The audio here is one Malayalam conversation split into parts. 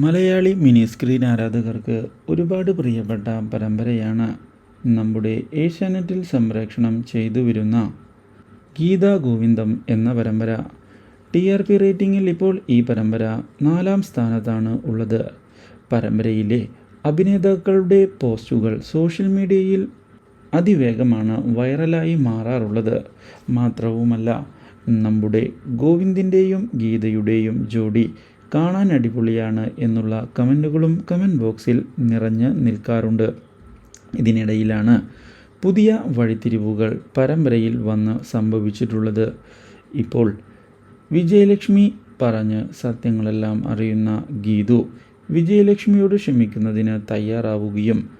മലയാളി മിനി സ്ക്രീൻ ആരാധകർക്ക് ഒരുപാട് പ്രിയപ്പെട്ട പരമ്പരയാണ് നമ്മുടെ ഏഷ്യാനെറ്റിൽ സംപ്രേക്ഷണം ചെയ്തു വരുന്ന ഗീതാ ഗോവിന്ദം എന്ന പരമ്പര. ടി ആർ പി റേറ്റിംഗിൽ ഇപ്പോൾ ഈ പരമ്പര നാലാം സ്ഥാനത്താണ് ഉള്ളത്. പരമ്പരയിലെ അഭിനേതാക്കളുടെ പോസ്റ്റുകൾ സോഷ്യൽ മീഡിയയിൽ അതിവേഗമാണ് വൈറലായി മാറാറുള്ളത്. മാത്രവുമല്ല നമ്മുടെ ഗോവിന്ദിന്റെയും ഗീതയുടെയും ജോഡി കാണാൻ അടിപൊളിയാണ് എന്നുള്ള കമന്റുകളും കമന്റ് ബോക്സിൽ നിറഞ്ഞ് നിൽക്കാറുണ്ട്. ഇതിനിടയിലാണ് പുതിയ വഴിത്തിരിവുകൾ പരമ്പരയിൽ വന്ന് സംഭവിച്ചിട്ടുള്ളത്. ഇപ്പോൾ വിജയലക്ഷ്മി പറഞ്ഞ് സത്യങ്ങളെല്ലാം അറിയുന്ന ഗീതു വിജയലക്ഷ്മിയോട് ക്ഷമിക്കുന്നതിന് തയ്യാറാവുകയും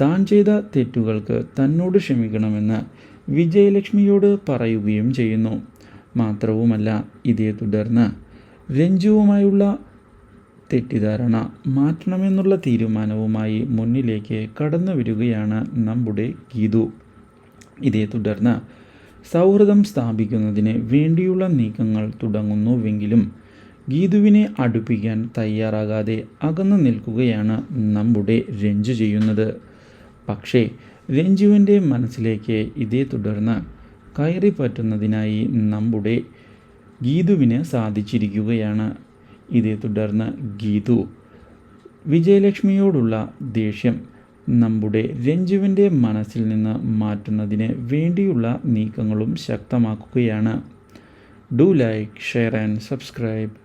താൻ ചെയ്ത തെറ്റുകൾക്ക് തന്നോട് ക്ഷമിക്കണമെന്ന് വിജയലക്ഷ്മിയോട് പറയുകയും ചെയ്യുന്നു. മാത്രവുമല്ല ഇതേ തുടർന്ന് രഞ്ജുവുമായുള്ള തെറ്റിദ്ധാരണ മാറ്റണമെന്നുള്ള തീരുമാനവുമായി മുന്നിലേക്ക് കടന്നു വരികയാണ് നമ്മുടെ ഗീതു. ഇതേ തുടർന്ന് സൗഹൃദം സ്ഥാപിക്കുന്നതിന് വേണ്ടിയുള്ള നീക്കങ്ങൾ തുടങ്ങുന്നുവെങ്കിലും ഗീതുവിനെ അടുപ്പിക്കാൻ തയ്യാറാകാതെ അകന്നു നിൽക്കുകയാണ് നമ്മുടെ രഞ്ജു ചെയ്യുന്നത്. പക്ഷേ രഞ്ജുവിന്റെ മനസ്സിലേക്ക് ഇതേ തുടർന്ന് കയറി പറ്റുന്നതിനായി നമ്മുടെ ഗീതുവിന് സാധിച്ചിരിക്കുകയാണ്. ഇതേ തുടർന്ന് ഗീതു വിജയലക്ഷ്മിയോടുള്ള ദേഷ്യം നമ്മുടെ രഞ്ജുവിന്റെ മനസ്സിൽ നിന്ന് മാറ്റുന്നതിന് വേണ്ടിയുള്ള നീക്കങ്ങളും ശക്തമാക്കുകയാണ്. Do like share and subscribe.